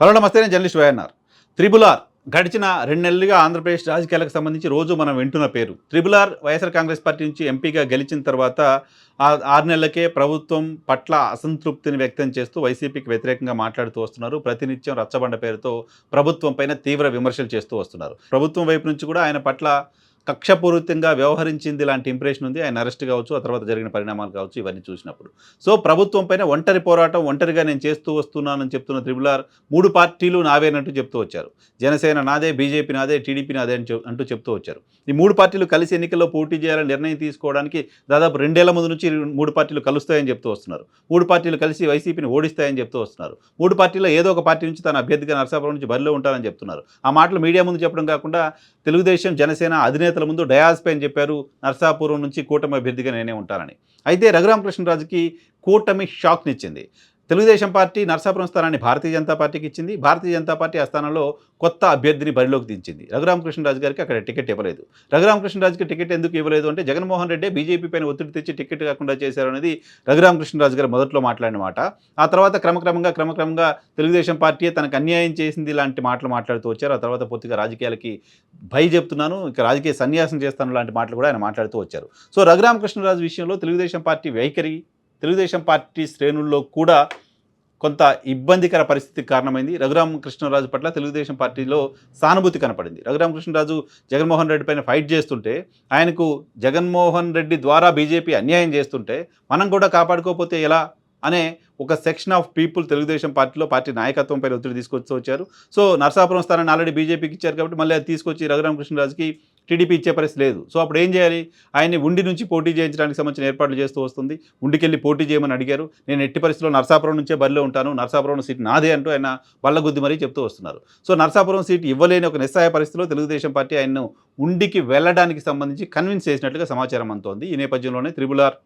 Hello నమస్తే నేను journalist YNR. త్రిబులార్ గడిచిన రెండు నెలలుగా ఆంధ్రప్రదేశ్ రాజకీయాలకు సంబంధించి రోజు మనం వింటున్న పేరు. త్రిబులార్ వైఎస్ఆర్ కాంగ్రెస్ పార్టీ నుంచి ఎంపీగా గెలిచిన తర్వాత ఆరు నెలలకే ప్రభుత్వం పట్ల అసంతృప్తిని వ్యక్తం చేస్తూ వైసీపీకి వ్యతిరేకంగా మాట్లాడుతూ వస్తున్నారు. ప్రతినిత్యం రచ్చబండ పేరుతో ప్రభుత్వం పైన తీవ్ర విమర్శలు చేస్తూ వస్తున్నారు. ప్రభుత్వం వైపు నుంచి కూడా ఆయన పట్ల కక్షపూరితంగా వ్యవహరించింది లాంటి ఇంప్రెషన్ ఉంది. ఆయన అరెస్ట్ కావచ్చు ఆ తర్వాత జరిగిన పరిణామాలు కావచ్చు ఇవన్నీ చూసినప్పుడు. సో ప్రభుత్వం పైన ఒంటరి పోరాటం ఒంటరిగా నేను చేస్తూ వస్తున్నానని చెప్తున్న త్రిబులార్ మూడు పార్టీలు నావేనంటూ చెప్తూ వచ్చారు. జనసేన నాదే బీజేపీ నాదే టీడీపీ నాదే అని అంటూ చెప్తూ వచ్చారు. ఈ మూడు పార్టీలు కలిసి ఎన్నికల్లో పోటీ చేయాలని నిర్ణయం తీసుకోవడానికి దాదాపు రెండేళ్ళ ముందు నుంచి మూడు పార్టీలు కలుస్తాయని చెప్తూ వస్తున్నారు. మూడు పార్టీలు కలిసి వైసీపీని ఓడిస్తాయని చెప్తూ వస్తున్నారు. మూడు పార్టీలో ఏదో ఒక పార్టీ నుంచి తన అభ్యర్థిగా నరసాపురం నుంచి బరిలో ఉంటారని చెప్తున్నారు. ఆ మాటలు మీడియా ముందు చెప్పడం కాకుండా తెలుగుదేశం జనసేన అధినేత అధినేతల ముందు డయాస్పై అని చెప్పారు. నర్సాపురం నుంచి కూటమి అభ్యర్థిగా నేనే ఉంటానని. అయితే రఘురామకృష్ణరాజుకి కూటమి షాక్నిచ్చింది. తెలుగుదేశం పార్టీ నర్సాపురం స్థానాన్ని భారతీయ జనతా పార్టీకి ఇచ్చింది. భారతీయ జనతా పార్టీ ఆ స్థానంలో కొత్త అభ్యర్థిని బరిలోకి దించింది. రఘురామకృష్ణరాజు గారికి అక్కడ టికెట్ ఇవ్వలేదు. రఘురామకృష్ణరాజుకి టికెట్ ఎందుకు ఇవ్వలేదు అంటే జగన్మోహన్ రెడ్డి బీజేపీ పైన ఒత్తిడి తెచ్చి టికెట్ కాకుండా చేశారు అనేది రఘురామకృష్ణరాజు గారు మొదట్లో మాట్లాడిన మాట. ఆ తర్వాత క్రమక్రమంగా క్రమక్రమంగా తెలుగుదేశం పార్టీ తనకు అన్యాయం చేసింది లాంటి మాటలు మాట్లాడుతూ వచ్చారు. ఆ తర్వాత పూర్తిగా రాజకీయాలకి భయ చెప్తున్నాను ఇక రాజకీయ సన్యాసం చేస్తాను లాంటి మాటలు కూడా ఆయన మాట్లాడుతూ వచ్చారు. సో రఘురామకృష్ణరాజు విషయంలో తెలుగుదేశం పార్టీ వైఖరి తెలుగుదేశం పార్టీ శ్రేణుల్లో కూడా కొంత ఇబ్బందికర పరిస్థితికి కారణమైంది. రఘురామకృష్ణరాజు పట్ల తెలుగుదేశం పార్టీలో సానుభూతి కనపడింది. రఘురామకృష్ణరాజు జగన్మోహన్ రెడ్డి పైన ఫైట్ చేస్తుంటే ఆయనకు జగన్మోహన్ రెడ్డి ద్వారా బీజేపీ అన్యాయం చేస్తుంటే మనం కూడా కాపాడుకోకపోతే ఎలా? అనే ఒక సెక్షన్ ఆఫ్ పీపుల్ తెలుగుదేశం పార్టీలో పార్టీ నాయకత్వం పైన ఒత్తిడి తీసుకొచ్చి వచ్చారు. సో నరసాపురం స్థానాన్ని ఆల్రెడీ బీజేపీకి ఇచ్చారు కాబట్టి మళ్ళీ అది తీసుకొచ్చి రఘురామకృష్ణరాజుకి టీడీపీ ఇచ్చే పరిస్థితి లేదు. సో అప్పుడు ఏం చేయాలి? ఆయన్ని ఉండి నుంచి పోటీ చేయించడానికి సంబంధించిన ఏర్పాట్లు చేస్తూ వస్తుంది. ఉండికెళ్ళి పోటీ చేయమని అడిగారు. నేను ఎట్టి పరిస్థితిలో నరసాపురం నుంచే బరిలో ఉంటాను. నర్సాపురం సీట్ నాదే అంటూ ఆయన బల్లగుద్ది మరీ చెప్తూ వస్తున్నారు. సో నరసాపురం సీట్ ఇవ్వలేని ఒక నిస్సాయ పరిస్థితిలో తెలుగుదేశం పార్టీ ఆయన్ను ఉండికి వెళ్ళడానికి సంబంధించి కన్విన్స్ చేసినట్లుగా సమాచారం అంతోంది ఈ నేపథ్యంలోనే త్రిబులార్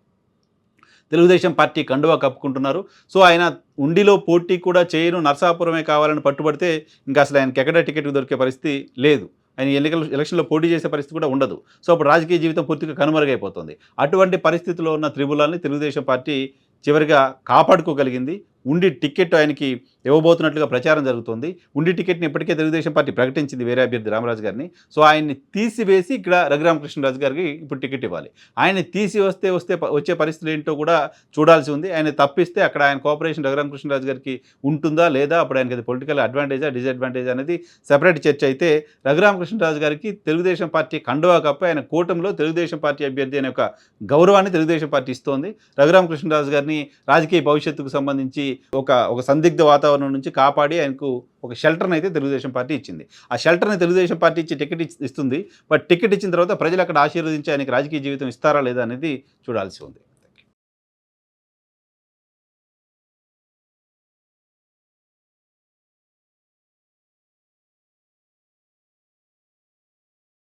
తెలుగుదేశం పార్టీ కండువా కప్పుకుంటున్నారు. సో ఆయన ఉండిలో పోటీ కూడా చేయను నరసాపురమే కావాలని పట్టుబడితే ఇంకా అసలు ఆయనకి ఎక్కడ టికెట్ దొరికే పరిస్థితి లేదు. ఆయన ఎన్నికలు ఎలక్షన్లో పోటీ చేసే పరిస్థితి కూడా ఉండదు. సో అప్పుడు రాజకీయ జీవితం పూర్తిగా కనుమరుగైపోతుంది. అటువంటి పరిస్థితిలో ఉన్న త్రిబులాల్ని తెలుగుదేశం పార్టీ చివరిగా కాపాడుకోగలిగింది. ఉండి టికెట్ ఆయనకి ఇవ్వబోతున్నట్లుగా ప్రచారం జరుగుతుంది. ఉండి టికెట్ని ఇప్పటికే తెలుగుదేశం పార్టీ ప్రకటించింది వేరే అభ్యర్థి రామరాజు గారిని. సో ఆయన్ని తీసివేసి ఇక్కడ రఘురామకృష్ణరాజు గారికి ఇప్పుడు టికెట్ ఇవ్వాలి. ఆయన్ని తీసి వస్తే వస్తే వచ్చే పరిస్థితులు ఏంటో కూడా చూడాల్సి ఉంది. ఆయన తప్పిస్తే అక్కడ ఆయన కోఆపరేషన్ రఘురామకృష్ణరాజు గారికి ఉంటుందా లేదా? అప్పుడు ఆయనకి అది పొలిటికల్ అడ్వాంటేజా డిసడ్వాంటేజ్ అనేది సెపరేట్ చర్చ అయితే రఘురామకృష్ణరాజు గారికి తెలుగుదేశం పార్టీ కండువా కప్ప ఆయన కూటమిలో తెలుగుదేశం పార్టీ అభ్యర్థి అనే ఒక గౌరవాన్ని తెలుగుదేశం పార్టీ ఇస్తోంది. రఘురామకృష్ణరాజు గారిని రాజకీయ భవిష్యత్తుకు సంబంధించి ఒక ఒక సందిగ్ధ వాతావరణం నుంచి కాపాడి ఆయనకు ఒక షెల్టర్ని అయితే తెలుగుదేశం పార్టీ ఇచ్చింది. ఆ షెల్టర్ని తెలుగుదేశం పార్టీ ఇచ్చి టికెట్ ఇచ్చి- ఇస్తుంది. బట్ టికెట్ ఇచ్చిన తర్వాత ప్రజలు అక్కడ ఆశీర్వదించి ఆయనకి రాజకీయ జీవితం ఇస్తారా లేదా అనేది చూడాల్సి ఉంది.